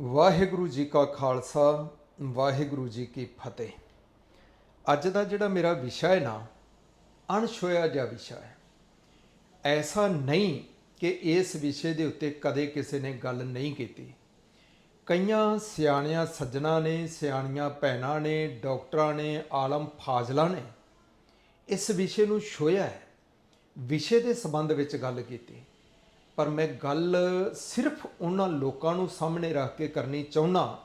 ਵਾਹਿਗੁਰੂ ਜੀ ਕਾ ਖਾਲਸਾ, ਵਾਹਿਗੁਰੂ ਜੀ ਕੀ ਫਤਿਹ। ਅੱਜ ਦਾ ਜਿਹੜਾ ਮੇਰਾ ਵਿਸ਼ਾ ਹੈ ਨਾ, ਅਣਛੋਇਆ ਜਿਹਾ ਵਿਸ਼ਾ ਹੈ। ਐਸਾ ਨਹੀਂ ਕਿ ਇਸ ਵਿਸ਼ੇ ਦੇ ਉੱਤੇ ਕਦੇ ਕਿਸੇ ਨੇ ਗੱਲ ਨਹੀਂ ਕੀਤੀ। ਕਈਆਂ ਸਿਆਣਿਆਂ ਸੱਜਣਾ ਨੇ, ਸਿਆਣੀਆਂ ਭੈਣਾਂ ਨੇ, ਡਾਕਟਰਾਂ ਨੇ, ਆਲਮ ਫਾਜ਼ਲਾ ਨੇ ਇਸ ਵਿਸ਼ੇ ਨੂੰ ਛੋਇਆ ਹੈ। ਵਿਸ਼ੇ ਦੇ ਸੰਬੰਧ ਵਿੱਚ ਗੱਲ ਕੀਤੀ। ਪਰ ਮੈਂ ਗੱਲ ਸਿਰਫ ਉਹਨਾਂ ਲੋਕਾਂ ਨੂੰ ਸਾਹਮਣੇ ਰੱਖ ਕੇ ਕਰਨੀ ਚਾਹੁੰਦਾ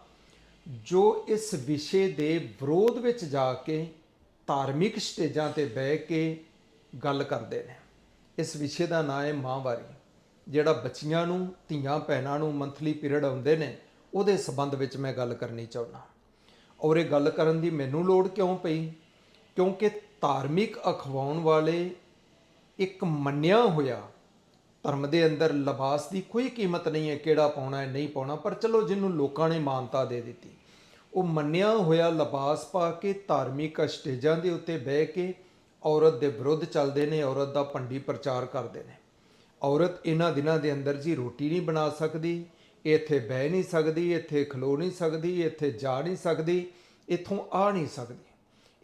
ਜੋ ਇਸ ਵਿਸ਼ੇ ਦੇ ਵਿਰੋਧ ਵਿੱਚ ਜਾ ਕੇ ਧਾਰਮਿਕ ਸਟੇਜਾਂ ਤੇ ਬਹਿ ਕੇ ਗੱਲ ਕਰਦੇ ਨੇ। ਇਸ ਵਿਸ਼ੇ ਦਾ ਨਾਂ ਹੈ ਮਾਂਵਾਰੀ ਜਿਹੜਾ ਬੱਚੀਆਂ ਨੂੰ, ਧੀਆਂ ਭੈਣਾਂ ਨੂੰ ਮੰਥਲੀ ਪੀਰੀਅਡ ਆਉਂਦੇ ਨੇ, ਉਹਦੇ ਸੰਬੰਧ ਵਿੱਚ ਮੈਂ ਗੱਲ ਕਰਨੀ ਚਾਹੁੰਦਾ। ਔਰ ਇਹ ਗੱਲ ਕਰਨ ਦੀ ਮੈਨੂੰ ਲੋੜ ਕਿਉਂ ਪਈ? ਕਿਉਂਕਿ ਧਾਰਮਿਕ ਅਖਵਾਉਣ ਵਾਲੇ ਇੱਕ ਮੰਨਿਆ ਹੋਇਆ ਧਰਮ ਦੇ ਅੰਦਰ ਲਿਬਾਸ ਦੀ ਕੋਈ ਕੀਮਤ ਨਹੀਂ ਹੈ ਕਿਹੜਾ ਪਾਉਣਾ ਹੈ, ਨਹੀਂ ਪਾਉਣਾ, ਪਰ ਚਲੋ ਜਿਹਨੂੰ ਲੋਕਾਂ ਨੇ ਮਾਨਤਾ ਦੇ ਦਿੱਤੀ। ਉਹ ਮੰਨਿਆ ਹੋਇਆ ਲਿਬਾਸ ਪਾ ਕੇ ਧਾਰਮਿਕ ਸਟੇਜਾਂ ਦੇ ਉੱਤੇ ਬਹਿ ਕੇ ਔਰਤ ਦੇ ਵਿਰੁੱਧ ਚੱਲਦੇ ਨੇ, ਔਰਤ ਦਾ ਭੰਡੀ ਪ੍ਰਚਾਰ ਕਰਦੇ ਨੇ। ਔਰਤ ਇਹਨਾਂ ਦਿਨਾਂ ਦੇ ਅੰਦਰ ਜੀ ਰੋਟੀ ਨਹੀਂ ਬਣਾ ਸਕਦੀ, ਇੱਥੇ ਬਹਿ ਨਹੀਂ ਸਕਦੀ, ਇੱਥੇ ਖਲੋ ਨਹੀਂ ਸਕਦੀ, ਇੱਥੇ ਜਾ ਨਹੀਂ ਸਕਦੀ, ਇੱਥੋਂ ਆ ਨਹੀਂ ਸਕਦੀ।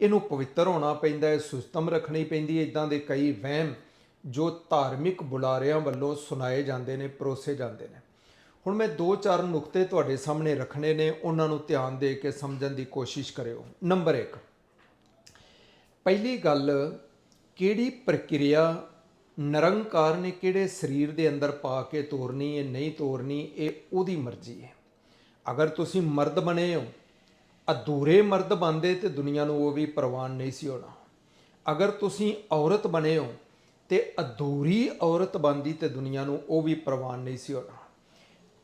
ਇਹਨੂੰ ਪਵਿੱਤਰ ਹੋਣਾ ਪੈਂਦਾ ਹੈ, ਸੁਸਤਮ ਰੱਖਣੀ ਪੈਂਦੀ ਹੈ, ਇਦਾਂ ਦੇ ਕਈ ਵਹਿਮ ਜੋ ਧਾਰਮਿਕ ਬੁਲਾਰਿਆਂ ਵੱਲੋਂ ਸੁਣਾਏ ਜਾਂਦੇ ਨੇ, ਪਰੋਸੇ ਜਾਂਦੇ ਨੇ। ਹੁਣ ਮੈਂ ਦੋ ਚਾਰ ਨੁਕਤੇ ਤੁਹਾਡੇ ਸਾਹਮਣੇ ਰੱਖਣੇ ਨੇ, ਉਹਨਾਂ ਨੂੰ ਧਿਆਨ ਦੇ ਕੇ ਸਮਝਣ ਦੀ ਕੋਸ਼ਿਸ਼ ਕਰਿਓ। ਨੰਬਰ 1 ਪਹਿਲੀ ਗੱਲ, ਕਿਹੜੀ ਪ੍ਰਕਿਰਿਆ ਨਿਰੰਕਾਰ ਨੇ ਕਿਹੜੇ ਸਰੀਰ ਦੇ ਅੰਦਰ ਪਾ ਕੇ ਤੋਰਨੀ ਹੈ, ਨਹੀਂ ਤੋਰਨੀ, ਇਹ ਉਹਦੀ ਮਰਜ਼ੀ ਹੈ। ਅਗਰ ਤੁਸੀਂ ਮਰਦ ਬਣੇ ਹੋ, ਅਧੂਰੇ ਮਰਦ ਬੰਦੇ ਤੇ ਦੁਨੀਆ ਨੂੰ ਉਹ ਵੀ ਪ੍ਰਵਾਨ ਨਹੀਂ ਸੀ ਹੋਣਾ। ਅਗਰ ਤੁਸੀਂ ਔਰਤ ਬਣੇ ਹੋ ਤੇ ਅਧੂਰੀ ਔਰਤ ਬੰਦੀ ਤੇ ਦੁਨੀਆ ਨੂੰ ਉਹ ਵੀ ਪ੍ਰਵਾਨ ਨਹੀਂ ਸੀ ਹੋਣਾ।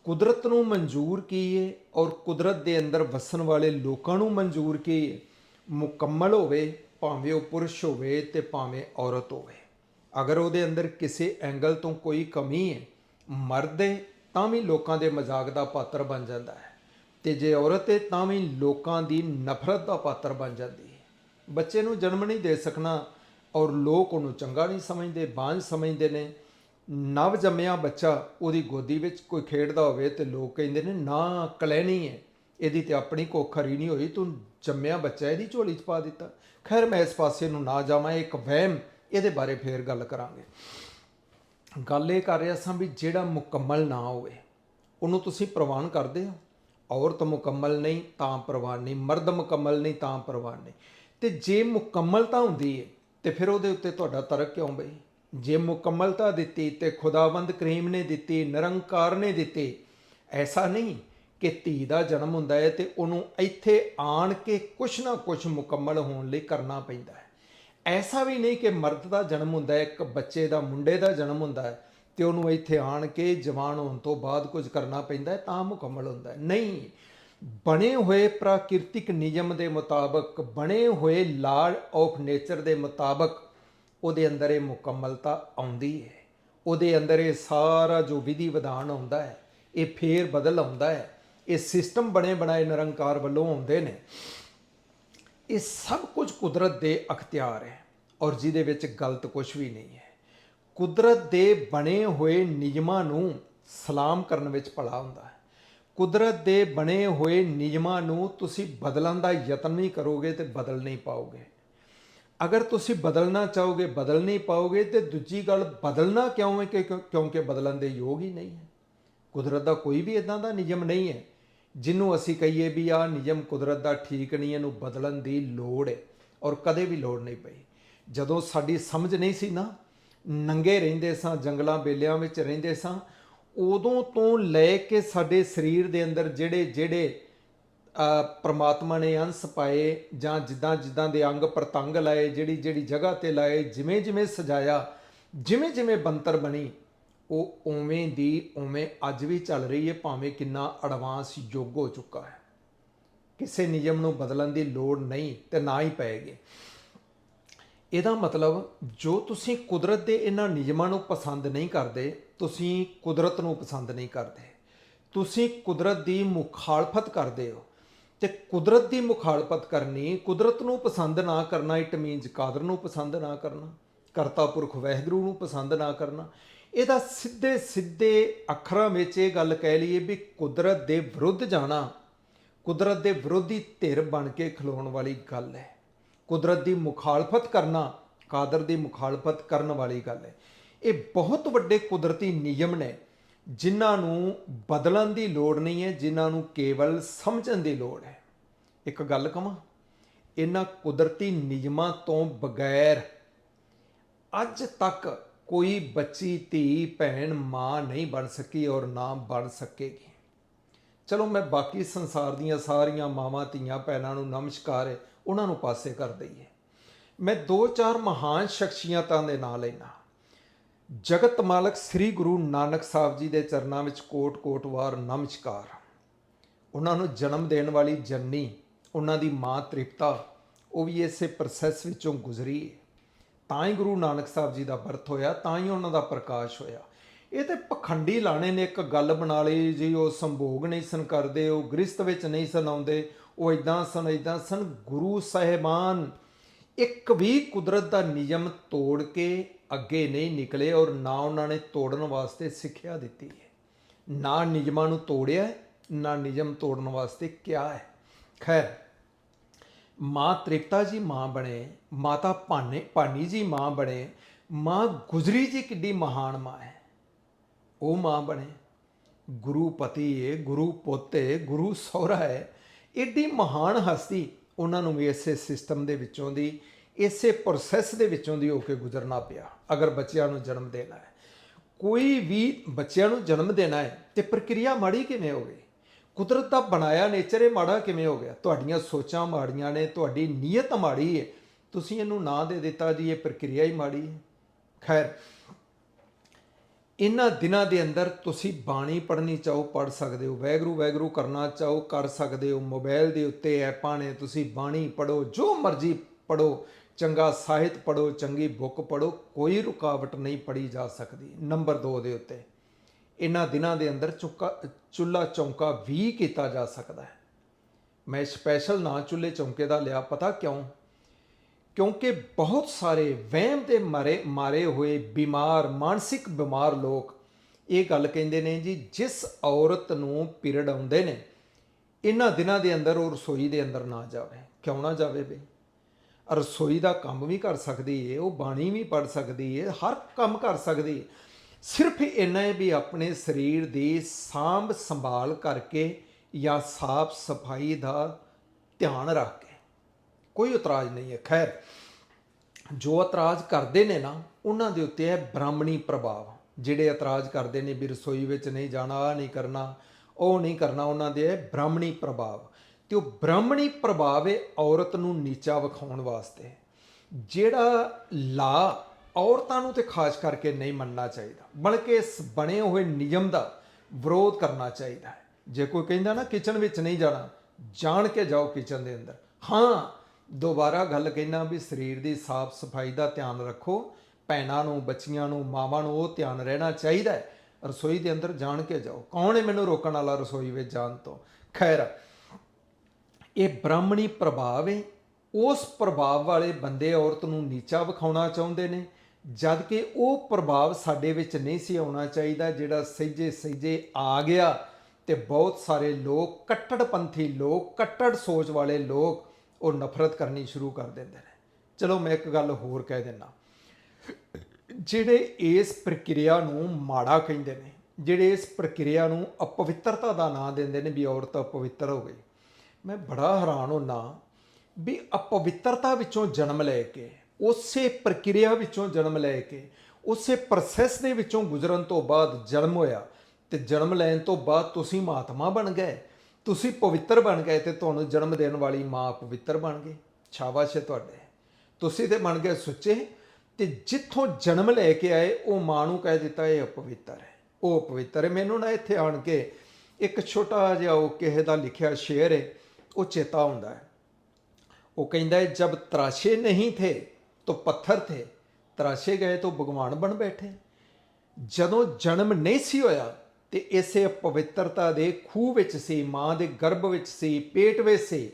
ਕੁਦਰਤ ਨੂੰ ਮਨਜ਼ੂਰ ਕੀ ਹੈ ਔਰ ਕੁਦਰਤ ਦੇ ਅੰਦਰ ਵਸਣ ਵਾਲੇ ਲੋਕਾਂ ਨੂੰ ਮਨਜ਼ੂਰ ਕੀ ਮੁਕੰਮਲ ਹੋਵੇ, ਭਾਵੇਂ ਉਹ ਪੁਰਸ਼ ਹੋਵੇ ਤੇ ਭਾਵੇਂ ਔਰਤ ਹੋਵੇ। ਅਗਰ ਉਹਦੇ ਅੰਦਰ ਕਿਸੇ ਐਂਗਲ ਤੋਂ ਕੋਈ ਕਮੀ ਹੈ, ਮਰਦ ਹੈ, ਤਾਂ ਵੀ ਲੋਕਾਂ ਦੇ ਮਜ਼ਾਕ ਦਾ ਪਾਤਰ ਬਣ ਜਾਂਦਾ ਹੈ। ਤੇ ਜੇ ਔਰਤ ਹੈ, ਤਾਂ ਵੀ ਲੋਕਾਂ ਦੀ ਨਫ਼ਰਤ ਦਾ ਪਾਤਰ ਬਣ ਜਾਂਦੀ ਹੈ। ਬੱਚੇ ਨੂੰ ਜਨਮ ਨਹੀਂ ਦੇ ਸਕਣਾ ਔਰ ਲੋਕ ਉਹਨੂੰ ਚੰਗਾ ਨਹੀਂ ਸਮਝਦੇ, ਬਾਂਝ ਸਮਝਦੇ ਨੇ। ਨਵ ਜੰਮਿਆ ਬੱਚਾ ਉਹਦੀ ਗੋਦੀ ਵਿੱਚ ਕੋਈ ਖੇਡਦਾ ਹੋਵੇ ਤੇ ਲੋਕ ਕਹਿੰਦੇ ਨੇ, ਨਾ, ਕਲੈਣੀ ਹੈ। ਇਹਦੀ ਤੇ ਆਪਣੀ ਕੋਖਰੀ ਨਹੀਂ ਹੋਈ। ਤੂੰ ਜੰਮਿਆ ਬੱਚਾ ਇਹਦੀ ਝੋਲੀ 'ਚ ਪਾ ਦਿੱਤਾ। ਖੈਰ, ਮੈਂ ਇਸ ਪਾਸੇ ਨੂੰ ਨਾ ਜਾਵਾਂ ਇਹ ਇੱਕ ਵਹਿਮ ਇਹਦੇ ਬਾਰੇ ਫੇਰ ਗੱਲ ਕਰਾਂਗੇ। ਗੱਲ ਇਹ ਕਰ ਰਿਹਾ ਸਾਂ ਵੀ ਜਿਹੜਾ ਮੁਕੰਮਲ ਨਾ ਹੋਵੇ, ਉਹਨੂੰ ਤੁਸੀਂ ਪ੍ਰਵਾਨ ਕਰਦੇ ਹੋ? ਔਰਤ ਮੁਕੰਮਲ ਨਹੀਂ, ਤਾਂ ਪ੍ਰਵਾਨ ਨਹੀਂ। ਮਰਦ ਮੁਕੰਮਲ ਨਹੀਂ, ਤਾਂ ਪ੍ਰਵਾਨ ਨਹੀਂ। ਤੇ ਜੇ ਮੁਕੰਮਲਤਾ ਹੁੰਦੀ ਹੈ ਤੇ ਫਿਰ ਉਹਦੇ ਉੱਤੇ ਤੁਹਾਡਾ ਤਰਕ ਕਿਉਂ ਬਈ? ਜੇ ਮੁਕੰਮਲਤਾ ਦਿੱਤੀ ਤੇ ਖੁਦਾਵੰਦ ਕਰੀਮ ਨੇ ਦਿੱਤੀ, ਨਿਰੰਕਾਰ ਨੇ ਦਿੱਤੀ, ਐਸਾ ਨਹੀਂ ਕਿ ਧੀ ਦਾ ਜਨਮ ਹੁੰਦਾ ਹੈ ਤੇ ਉਹਨੂੰ ਇੱਥੇ ਆਣ ਕੇ ਕੁਛ ਨਾ ਕੁਛ ਮੁਕੰਮਲ ਹੋਣ ਲਈ ਕਰਨਾ ਪੈਂਦਾ ਹੈ। ਐਸਾ ਵੀ ਨਹੀਂ ਕਿ ਮਰਦ ਦਾ ਜਨਮ ਹੁੰਦਾ ਹੈ, ਇੱਕ ਬੱਚੇ ਦਾ, ਮੁੰਡੇ ਦਾ ਜਨਮ ਹੁੰਦਾ ਹੈ ਤੇ ਉਹਨੂੰ ਇੱਥੇ ਆਣ ਕੇ ਜਵਾਨ ਹੋਣ ਤੋਂ ਬਾਅਦ ਕੁਝ ਕਰਨਾ ਪੈਂਦਾ ਹੈ, ਤਾਂ ਮੁਕੰਮਲ ਹੁੰਦਾ ਹੈ। ਨਹੀਂ ਬਣੇ ਹੋਏ ਪ੍ਰਾਕਿਰਤਿਕ ਨਿਯਮ ਦੇ ਮੁਤਾਬਕ, ਬਣੇ ਹੋਏ ਲਾਅ ਆਫ ਨੇਚਰ ਦੇ ਮੁਤਾਬਕ ਉਹਦੇ ਅੰਦਰ ਇਹ ਮੁਕੰਮਲਤਾ ਆਉਂਦੀ ਹੈ। ਉਹਦੇ ਅੰਦਰ ਇਹ ਸਾਰਾ ਜੋ ਵਿਧੀ ਵਿਧਾਨ ਆਉਂਦਾ ਹੈ, ਇਹ ਫੇਰ ਬਦਲ ਆਉਂਦਾ ਹੈ। ਇਹ ਸਿਸਟਮ ਬਣੇ ਬਣਾਏ ਨਿਰੰਕਾਰ ਵੱਲੋਂ ਆਉਂਦੇ ਨੇ। ਇਹ ਸਭ ਕੁਝ ਕੁਦਰਤ ਦੇ ਅਖਤਿਆਰ ਹੈ ਔਰ ਜਿਹਦੇ ਵਿੱਚ ਗਲਤ ਕੁਝ ਵੀ ਨਹੀਂ ਹੈ। ਕੁਦਰਤ ਦੇ ਬਣੇ ਹੋਏ ਨਿਯਮਾਂ ਨੂੰ ਸਲਾਮ ਕਰਨ ਵਿੱਚ ਭਲਾ ਹੁੰਦਾ ਹੈ। ਕੁਦਰਤ ਦੇ ਬਣੇ ਹੋਏ ਨਿਯਮਾਂ ਨੂੰ ਤੁਸੀਂ ਬਦਲਣ ਦਾ ਯਤਨ ਨਹੀਂ ਕਰੋਗੇ ਤੇ ਬਦਲ ਨਹੀਂ ਪਾਓਗੇ। ਅਗਰ ਤੁਸੀਂ ਬਦਲਣਾ ਚਾਹੋਗੇ, ਬਦਲ ਨਹੀਂ ਪਾਓਗੇ ਤੇ ਦੂਜੀ ਗੱਲ ਬਦਲਣਾ ਕਿਉਂ ਹੈ? ਕਿ ਕਿਉਂ- ਕਿਉਂਕਿ ਬਦਲਣ ਦੇ ਯੋਗ ਹੀ ਨਹੀਂ ਹੈ। ਕੁਦਰਤ ਦਾ ਕੋਈ ਵੀ ਇਦਾਂ ਦਾ ਨਿਯਮ ਨਹੀਂ ਹੈ, ਜਿਹਨੂੰ ਅਸੀਂ ਕਹੀਏ ਵੀ ਆਹ ਨਿਯਮ ਕੁਦਰਤ ਦਾ ਠੀਕ ਨਹੀਂ ਇਹਨੂੰ ਬਦਲਣ ਦੀ ਲੋੜ ਹੈ ਔਰ ਕਦੇ ਵੀ ਲੋੜ ਨਹੀਂ ਪਈ। ਜਦੋਂ ਸਾਡੀ ਸਮਝ ਨਹੀਂ ਸੀ ਨਾ, ਨੰਗੇ ਰਹਿੰਦੇ ਸਾਂ, ਜੰਗਲਾਂ, ਬੇਲਿਆਂ ਵਿੱਚ ਰਹਿੰਦੇ ਸਾਂ ਉਦੋਂ ਤੋਂ ਲੈ ਕੇ ਸਾਡੇ ਸਰੀਰ ਦੇ ਅੰਦਰ ਜਿਹੜੇ ਜਿਹੜੇ ਪਰਮਾਤਮਾ ਨੇ ਅੰਸ਼ ਪਾਏ ਜਾਂ ਜਿੱਦਾਂ ਜਿੱਦਾਂ ਦੇ ਅੰਗ ਪ੍ਰਤੰਗ ਲਾਏ, ਜਿਹੜੀ ਜਿਹੜੀ ਜਗ੍ਹਾ ਤੇ ਲਾਏ, ਜਿਵੇਂ ਜਿਵੇਂ ਸਜਾਇਆ, ਜਿਵੇਂ ਜਿਵੇਂ ਬੰਤਰ ਬਣੀ, ਉਹ ਉਵੇਂ ਦੀ ਉਵੇਂ ਅੱਜ ਵੀ ਚੱਲ ਰਹੀ ਹੈ, ਭਾਵੇਂ ਕਿੰਨਾ ਐਡਵਾਂਸ ਯੁੱਗ ਹੋ ਚੁੱਕਾ ਹੈ। ਕਿਸੇ ਨਿਯਮ ਨੂੰ ਬਦਲਣ ਦੀ ਲੋੜ ਨਹੀਂ ਤੇ ਨਾ ਹੀ ਪਏਗੀ। ਇਹਦਾ ਮਤਲਬ ਜੋ ਤੁਸੀਂ ਕੁਦਰਤ ਦੇ ਇਹਨਾਂ ਨਿਯਮਾਂ ਨੂੰ ਪਸੰਦ ਨਹੀਂ ਕਰਦੇ, ਤੁਸੀਂ ਕੁਦਰਤ ਨੂੰ ਪਸੰਦ ਨਹੀਂ ਕਰਦੇ। ਤੁਸੀਂ ਕੁਦਰਤ ਦੀ ਮੁਖਾਲਫਤ ਕਰਦੇ ਹੋ। ਤੇ ਕੁਦਰਤ ਦੀ ਮੁਖਾਲਫਤ ਕਰਨੀ, ਕੁਦਰਤ ਨੂੰ ਪਸੰਦ ਨਾ ਕਰਨਾ ਇਟ ਮੀਨਸ ਕਾਦਰ ਨੂੰ ਪਸੰਦ ਨਾ ਕਰਨਾ, ਕਰਤਾ ਪੁਰਖ ਵਹਿਗੁਰੂ ਨੂੰ ਪਸੰਦ ਨਾ ਕਰਨਾ, ਇਹਦਾ ਸਿੱਧੇ ਸਿੱਧੇ ਅੱਖਰਾਂ ਵਿੱਚ ਇਹ ਗੱਲ ਕਹਿ ਲਈਏ ਵੀ ਕੁਦਰਤ ਦੇ ਵਿਰੁੱਧ ਜਾਣਾ, ਕੁਦਰਤ ਦੇ ਵਿਰੋਧੀ ਧਿਰ ਬਣ ਕੇ ਖਲੋਣ ਵਾਲੀ ਗੱਲ ਹੈ। ਕੁਦਰਤ ਦੀ ਮੁਖਾਲਫਤ ਕਰਨਾ, ਕਾਦਰ ਦੀ ਮੁਖਾਲਫਤ ਕਰਨ ਵਾਲੀ ਗੱਲ ਹੈ। ਇਹ ਬਹੁਤ ਵੱਡੇ ਕੁਦਰਤੀ ਨਿਯਮ ਨੇ, ਜਿਨ੍ਹਾਂ ਨੂੰ ਬਦਲਣ ਦੀ ਲੋੜ ਨਹੀਂ ਹੈ, ਜਿਨ੍ਹਾਂ ਨੂੰ ਕੇਵਲ ਸਮਝਣ ਦੀ ਲੋੜ ਹੈ। ਇੱਕ ਗੱਲ ਕਹਾਂ ਇਹਨਾਂ ਕੁਦਰਤੀ ਨਿਯਮਾਂ ਤੋਂ ਬਗੈਰ ਅੱਜ ਤੱਕ ਕੋਈ ਬੱਚੀ, ਧੀ, ਭੈਣ, ਮਾਂ ਨਹੀਂ ਬਣ ਸਕੀ ਔਰ ਨਾ ਬਣ ਸਕੇਗੀ। ਚਲੋ ਮੈਂ ਬਾਕੀ ਸੰਸਾਰ ਦੀਆਂ ਸਾਰੀਆਂ ਮਾਵਾਂ, ਧੀਆਂ, ਭੈਣਾਂ ਨੂੰ ਨਮਸਕਾਰ ਹੈ। ਉਹਨਾਂ ਨੂੰ ਪਾਸੇ ਕਰ ਦਈਏ। ਮੈਂ ਦੋ ਚਾਰ ਮਹਾਨ ਸ਼ਖਸੀਅਤਾਂ ਦੇ ਨਾਂ ਲੈਣਾ ਜਗਤ ਮਾਲਕ ਸ੍ਰੀ ਗੁਰੂ ਨਾਨਕ ਸਾਹਿਬ ਜੀ ਦੇ ਚਰਨਾਂ ਵਿੱਚ ਕੋਟ-ਕੋਟ ਵਾਰ ਨਮਸਕਾਰ। ਉਹਨਾਂ ਨੂੰ ਜਨਮ ਦੇਣ ਵਾਲੀ ਜਨਨੀ, ਉਹਨਾਂ ਦੀ ਮਾਂ ਤ੍ਰਿਪਤਾ, ਉਹ ਵੀ ਇਸੇ ਪ੍ਰੋਸੈਸ ਵਿੱਚੋਂ ਗੁਜ਼ਰੀ ਹੈ ਤਾਂ ਹੀ ਗੁਰੂ ਨਾਨਕ ਸਾਹਿਬ ਜੀ ਦਾ ਬਰਥ ਹੋਇਆ, ਤਾਂ ਹੀ ਉਹਨਾਂ ਦਾ ਪ੍ਰਕਾਸ਼ ਹੋਇਆ। ਇਹ ਤੇ ਪਖੰਡੀ ਲਾਣੇ ਨੇ ਇੱਕ ਗੱਲ ਬਣਾ ਲਈ ਜੀ, ਉਹ ਸੰਭੋਗ ਨਹੀਂ ਸਨ ਕਰਦੇ, ਉਹ ਗ੍ਰਸਤ ਵਿੱਚ ਨਹੀਂ ਸਨ ਆਉਂਦੇ ਉਹ ਇਦਾਂ ਸਨ ਇਦਾਂ ਸਨ। ਗੁਰੂ ਸਾਹਿਬਾਨ ਇੱਕ ਵੀ ਕੁਦਰਤ ਦਾ ਨਿਯਮ ਤੋੜ ਕੇ ਅੱਗੇ ਨਹੀਂ ਨਿਕਲੇ ਔਰ ਨਾ ਉਹਨਾਂ ਨੇ ਤੋੜਨ ਵਾਸਤੇ ਸਿੱਖਿਆ ਦਿੱਤੀ ਹੈ। ਨਾ ਨਿਯਮਾਂ ਨੂੰ ਤੋੜਿਆ ਨਾ ਨਿਯਮ ਤੋੜਨ ਵਾਸਤੇ ਕਿਹਾ ਹੈ। ਖੈਰ, ਮਾਂ ਤ੍ਰਿਪਤਾ ਜੀ ਮਾਂ ਬਣੇ, ਮਾਤਾ ਭਾਨੇ, ਭਾਨੀ ਜੀ ਮਾਂ ਬਣੇ, ਮਾਂ ਗੁਜਰੀ ਜੀ ਕਿੱਡੀ ਮਹਾਨ ਮਾਂ ਹੈ। ਉਹ ਮਾਂ ਬਣੇ। ਗੁਰੂ ਪਤੀ ਹੈ ਗੁਰੂ ਪੁੱਤ ਹੈ ਗੁਰੂ ਸਹੁਰਾ ਹੈ ਏਡੀ ਮਹਾਨ ਹਸਤੀ ਉਹਨਾਂ ਨੂੰ ਵੀ ਇਸੇ ਸਿਸਟਮ ਦੇ ਵਿੱਚੋਂ ਦੀ, ਇਸੇ ਪ੍ਰੋਸੈਸ ਦੇ ਵਿੱਚੋਂ ਦੀ ਹੋ ਕੇ ਗੁਜ਼ਰਨਾ ਪਿਆ, ਅਗਰ ਬੱਚਿਆਂ ਨੂੰ ਜਨਮ ਦੇਣਾ ਹੈ। ਕੋਈ ਵੀ ਬੱਚਿਆਂ ਨੂੰ ਜਨਮ ਦੇਣਾ ਹੈ ਤੇ ਪ੍ਰਕਿਰਿਆ ਮਾੜੀ ਕਿਵੇਂ ਹੋ ਗਈ? ਕੁਦਰਤ ਦਾ ਬਣਾਇਆ ਨੇਚਰ ਇਹ ਮਾੜਾ ਕਿਵੇਂ ਹੋ ਗਿਆ? ਤੁਹਾਡੀਆਂ ਸੋਚਾਂ ਮਾੜੀਆਂ ਨੇ, ਤੁਹਾਡੀ ਨੀਅਤ ਮਾੜੀ ਹੈ। ਤੁਸੀਂ ਇਹਨੂੰ ਨਾ ਦੇ ਦਿੱਤਾ ਜੀ, ਇਹ ਪ੍ਰਕਿਰਿਆ ਹੀ ਮਾੜੀ ਹੈ। ਖੈਰ ਇਹਨਾਂ ਦਿਨਾਂ ਦੇ ਅੰਦਰ ਤੁਸੀਂ ਬਾਣੀ ਪੜ੍ਹਨੀ ਚਾਹੋ, ਪੜ੍ਹ ਸਕਦੇ ਹੋ। ਵੈਗਰੂ ਵੈਗਰੂ ਕਰਨਾ ਚਾਹੋ, ਕਰ ਸਕਦੇ ਹੋ। ਮੋਬਾਈਲ ਦੇ ਉੱਤੇ ਐਪਾਂ ਨੇ ਤੁਸੀਂ ਬਾਣੀ ਪੜੋ ਜੋ ਮਰਜ਼ੀ ਪੜੋ ਚੰਗਾ ਸਾਹਿਤ ਪੜੋ ਚੰਗੀ ਬੁੱਕ ਪੜੋ ਕੋਈ ਰੁਕਾਵਟ ਨਹੀਂ ਪੜੀ ਜਾ ਸਕਦੀ। ਨੰਬਰ 2 ਦੇ ਉੱਤੇ, ਇਹਨਾਂ ਦਿਨਾਂ ਦੇ ਅੰਦਰ ਚੁੱਕਾ ਚੁੱਲਾ ਚੌਂਕਾ ਵੀ ਕੀਤਾ ਜਾ ਸਕਦਾ ਹੈ। ਮੈਂ ਸਪੈਸ਼ਲ ਨਾ ਚੁੱਲੇ ਚੌਂਕੇ ਦਾ ਲਿਆ, ਪਤਾ ਕਿਉਂ? ਕਿਉਂਕਿ ਬਹੁਤ ਸਾਰੇ ਵਹਿਮ 'ਤੇ ਮਾਰੇ ਮਾਰੇ ਹੋਏ ਬਿਮਾਰ, ਮਾਨਸਿਕ ਬਿਮਾਰ ਲੋਕ ਇਹ ਗੱਲ ਕਹਿੰਦੇ ਨੇ ਜੀ, ਜਿਸ ਔਰਤ ਨੂੰ ਪੀਰੀਅਡ ਆਉਂਦੇ ਨੇ, ਇਹਨਾਂ ਦਿਨਾਂ ਦੇ ਅੰਦਰ ਉਹ ਰਸੋਈ ਦੇ ਅੰਦਰ ਨਾ ਜਾਵੇ। ਕਿਉਂ ਨਾ ਜਾਵੇ ਬਈ? ਰਸੋਈ ਦਾ ਕੰਮ ਵੀ ਕਰ ਸਕਦੀ ਏ, ਉਹ ਬਾਣੀ ਵੀ ਪੜ ਸਕਦੀ ਏ, ਹਰ ਕੰਮ ਕਰ ਸਕਦੀ ਏ। ਸਿਰਫ ਇੰਨਾ ਹੈ ਵੀ ਆਪਣੇ ਸਰੀਰ ਦੀ ਸਾਂਭ ਸੰਭਾਲ ਕਰਕੇ ਜਾਂ ਸਾਫ਼ ਸਫ਼ਾਈ ਦਾ ਧਿਆਨ ਰੱਖ ਕੇ ਕੋਈ ਇਤਰਾਜ਼ ਨਹੀਂ ਹੈ। ਖੈਰ, ਜੋ ਇਤਰਾਜ਼ ਕਰਦੇ ਨੇ ਨਾ, ਉਹਨਾਂ ਦੇ ਉੱਤੇ ਹੈ ਬ੍ਰਾਹਮਣੀ ਪ੍ਰਭਾਵ ਜਿਹੜੇ ਇਤਰਾਜ਼ ਕਰਦੇ ਨੇ ਵੀ ਰਸੋਈ ਵਿੱਚ ਨਹੀਂ ਜਾਣਾ, ਆਹ ਨਹੀਂ ਕਰਨਾ, ਉਹ ਨਹੀਂ ਕਰਨਾ, ਉਹਨਾਂ ਦੇ ਹੈ ਬ੍ਰਾਹਮਣੀ ਪ੍ਰਭਾਵ ਤੇ ਉਹ ਬ੍ਰਾਹਮਣੀ ਪ੍ਰਭਾਵ ਹੈ ਔਰਤ ਨੂੰ ਨੀਚਾ ਵਿਖਾਉਣ ਵਾਸਤੇ ਜਿਹੜਾ ਲਾ ਔਰਤਾਂ ਨੂੰ ਤੇ ਖਾਸ ਕਰਕੇ ਨਹੀਂ ਮੰਨਣਾ ਚਾਹੀਦਾ, ਬਲਕਿ ਇਸ ਬਣੇ ਹੋਏ ਨਿਯਮ ਦਾ ਵਿਰੋਧ ਕਰਨਾ ਚਾਹੀਦਾ ਹੈ। ਜੇ ਕੋਈ ਕਹਿੰਦਾ ਨਾ ਕਿਚਨ ਵਿੱਚ ਨਹੀਂ ਜਾਣਾ, ਜਾਣ ਕੇ ਜਾਓ ਕਿਚਨ ਦੇ ਅੰਦਰ। ਹਾਂ ਦੁਬਾਰਾ ਗੱਲ ਕਹਿਣਾ ਵੀ ਸਰੀਰ ਦੀ ਸਾਫ਼ ਸਫ਼ਾਈ ਦਾ ਧਿਆਨ ਰੱਖੋ। ਭੈਣਾਂ ਨੂੰ, ਬੱਚੀਆਂ ਨੂੰ, ਮਾਵਾਂ ਨੂੰ ਉਹ ਧਿਆਨ ਰਹਿਣਾ ਚਾਹੀਦਾ ਹੈ। ਰਸੋਈ ਦੇ ਅੰਦਰ ਜਾਣ ਕੇ ਜਾਓ। ਕੌਣ ਹੈ ਮੈਨੂੰ ਰੋਕਣ ਵਾਲਾ ਰਸੋਈ ਵਿੱਚ ਜਾਣ ਤੋਂ? ਖੈਰ, ਇਹ ਬ੍ਰਾਹਮਣੀ ਪ੍ਰਭਾਵ ਹੈ। ਉਸ ਪ੍ਰਭਾਵ ਵਾਲੇ ਬੰਦੇ ਔਰਤ ਨੂੰ ਨੀਚਾ ਵਿਖਾਉਣਾ ਚਾਹੁੰਦੇ ਨੇ, ਜਦ ਕਿ ਉਹ ਪ੍ਰਭਾਵ ਸਾਡੇ ਵਿੱਚ ਨਹੀਂ ਸੀ ਆਉਣਾ ਚਾਹੀਦਾ, ਜਿਹੜਾ ਸਹਿਜੇ ਸਹਿਜੇ ਆ ਗਿਆ ਤੇ ਬਹੁਤ ਸਾਰੇ ਲੋਕ, ਕੱਟੜਪੰਥੀ ਲੋਕ, ਕੱਟੜ ਸੋਚ ਵਾਲੇ ਲੋਕ ਉਹ ਨਫ਼ਰਤ ਕਰਨੀ ਸ਼ੁਰੂ ਕਰ ਦਿੰਦੇ ਨੇ। ਚਲੋ ਮੈਂ ਇੱਕ ਗੱਲ ਹੋਰ ਕਹਿ ਦਿੰਨਾ ਜਿਹੜੇ ਇਸ ਪ੍ਰਕਿਰਿਆ ਨੂੰ ਮਾੜਾ ਕਹਿੰਦੇ ਨੇ, ਜਿਹੜੇ ਇਸ ਪ੍ਰਕਿਰਿਆ ਨੂੰ ਅਪਵਿੱਤਰਤਾ ਦਾ ਨਾਂ ਦਿੰਦੇ ਨੇ ਵੀ ਔਰਤ ਅਪਵਿੱਤਰ ਹੋ ਗਈ। ਮੈਂ ਬੜਾ ਹੈਰਾਨ ਹੁੰਨਾ ਵੀ ਅਪਵਿੱਤਰਤਾ ਵਿੱਚੋਂ ਜਨਮ ਲੈ ਕੇ, ਉਸੇ ਪ੍ਰਕਿਰਿਆ ਵਿੱਚੋਂ ਜਨਮ ਲੈ ਕੇ, ਉਸੇ ਪ੍ਰੋਸੈਸ ਦੇ ਵਿੱਚੋਂ ਗੁਜ਼ਰਨ ਤੋਂ ਬਾਅਦ ਜਨਮ ਹੋਇਆ ਤੇ ਜਨਮ ਲੈਣ ਤੋਂ ਬਾਅਦ ਤੁਸੀਂ ਮਹਾਤਮਾ ਬਣ ਗਏ। ਤੁਸੀਂ ਪਵਿੱਤਰ ਬਣ ਗਏ ਤੇ ਤੁਹਾਨੂੰ ਜਨਮ ਦੇਣ ਵਾਲੀ ਮਾਂ ਪਵਿੱਤਰ ਬਣ ਗਈ। ਸ਼ਾਬਾਸ਼ ਹੈ ਤੁਹਾਡੇ। ਤੁਸੀਂ ਤੇ ਬਣ ਗਏ ਸੁੱਚੇ। ਤੇ ਜਿੱਥੋਂ ਜਨਮ ਲੈ ਕੇ ਆਏ, ਉਹ ਮਾਂ ਨੂੰ ਕਹਿ ਦਿੱਤਾ, ਇਹ ਅਪਵਿੱਤਰ ਹੈ। ਉਹ ਅਪਵਿੱਤਰ ਹੈ। ਮੈਨੂੰ ਨਾ ਇੱਥੇ ਆਣ ਕੇ ਇੱਕ ਛੋਟਾ ਜਿਹਾ ਉਹ ਕਿਸੇ ਦਾ ਲਿਖਿਆ ਸ਼ੇਅਰ ਹੈ, ਉਹ ਚੇਤਾ ਹੁੰਦਾ ਹੈ। ਉਹ ਕਹਿੰਦਾ ਹੈ ਜਦ ਤਰਾਸ਼ੇ ਨਹੀਂ ਥੇ, ਤਾਂ ਪੱਥਰ ਥੇ। ਤਰਾਸ਼ੇ ਗਏ ਤੋ ਭਗਵਾਨ ਬਣ ਬੈਠੇ। ਜਦੋਂ ਜਨਮ ਨਹੀਂ ਸੀ ਹੋਇਆ ਤੇ ਇਸੇ ਪਵਿੱਤਰਤਾ ਦੇ ਖੂਹ ਵਿੱਚ ਸੀ, ਮਾਂ ਦੇ ਗਰਭ ਵਿੱਚ ਸੀ, ਪੇਟ ਵਿੱਚ ਸੀ।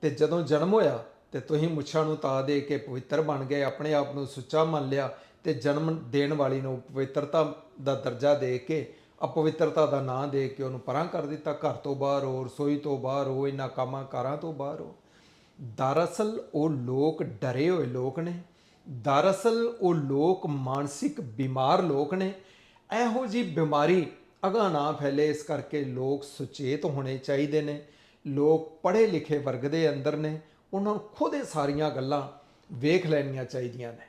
ਤੇ ਜਦੋਂ ਜਨਮ ਹੋਇਆ, ਤੇ ਤੁਸੀਂ ਮੁੱਛਾਂ ਨੂੰ ਤਾ ਦੇ ਕੇ ਪਵਿੱਤਰ ਬਣ ਗਏ, ਆਪਣੇ ਆਪ ਨੂੰ ਸੁੱਚਾ ਮੰਨ ਲਿਆ ਤੇ ਜਨਮ ਦੇਣ ਵਾਲੀ ਨੂੰ ਪਵਿੱਤਰਤਾ ਦਾ ਦਰਜਾ ਦੇ ਕੇ, ਅਪਵਿੱਤਰਤਾ ਦਾ ਨਾਂ ਦੇ ਕੇ ਉਹਨੂੰ ਪਰਾਂ ਕਰ ਦਿੱਤਾ। ਘਰ ਤੋਂ ਬਾਹਰ ਹੋ, ਰਸੋਈ ਤੋਂ ਬਾਹਰ ਹੋ, ਇਹਨਾਂ ਕੰਮਾਂ ਕਾਰਾਂ ਤੋਂ ਬਾਹਰ ਹੋ। ਦਰਅਸਲ ਉਹ ਲੋਕ ਡਰੇ ਹੋਏ ਲੋਕ ਨੇ। ਦਰਅਸਲ ਉਹ ਲੋਕ ਮਾਨਸਿਕ ਬਿਮਾਰ ਲੋਕ ਨੇ। ਇਹੋ ਜੀ ਬਿਮਾਰੀ ਅਗਾਂਹ ਨਾ ਫੈਲੇ, ਇਸ ਕਰਕੇ ਲੋਕ ਸੁਚੇਤ ਹੋਣੇ ਚਾਹੀਦੇ ਨੇ। ਲੋਕ ਪੜ੍ਹੇ ਲਿਖੇ ਵਰਗ ਦੇ ਅੰਦਰ ਨੇ, ਉਹਨਾਂ ਨੂੰ ਖੁਦ ਇਹ ਸਾਰੀਆਂ ਗੱਲਾਂ ਵੇਖ ਲੈਣੀਆਂ ਚਾਹੀਦੀਆਂ ਨੇ।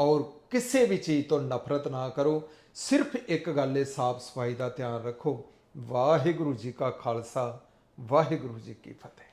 ਔਰ ਕਿਸੇ ਵੀ ਚੀਜ਼ ਤੋਂ ਨਫ਼ਰਤ ਨਾ ਕਰੋ, ਸਿਰਫ ਇੱਕ ਗੱਲ ਹੈ ਸਾਫ਼ ਸਫ਼ਾਈ ਦਾ ਧਿਆਨ ਰੱਖੋ। ਵਾਹਿਗੁਰੂ ਜੀ ਕਾ ਖਾਲਸਾ, ਵਾਹਿਗੁਰੂ ਜੀ ਕੀ ਫਤਿਹ।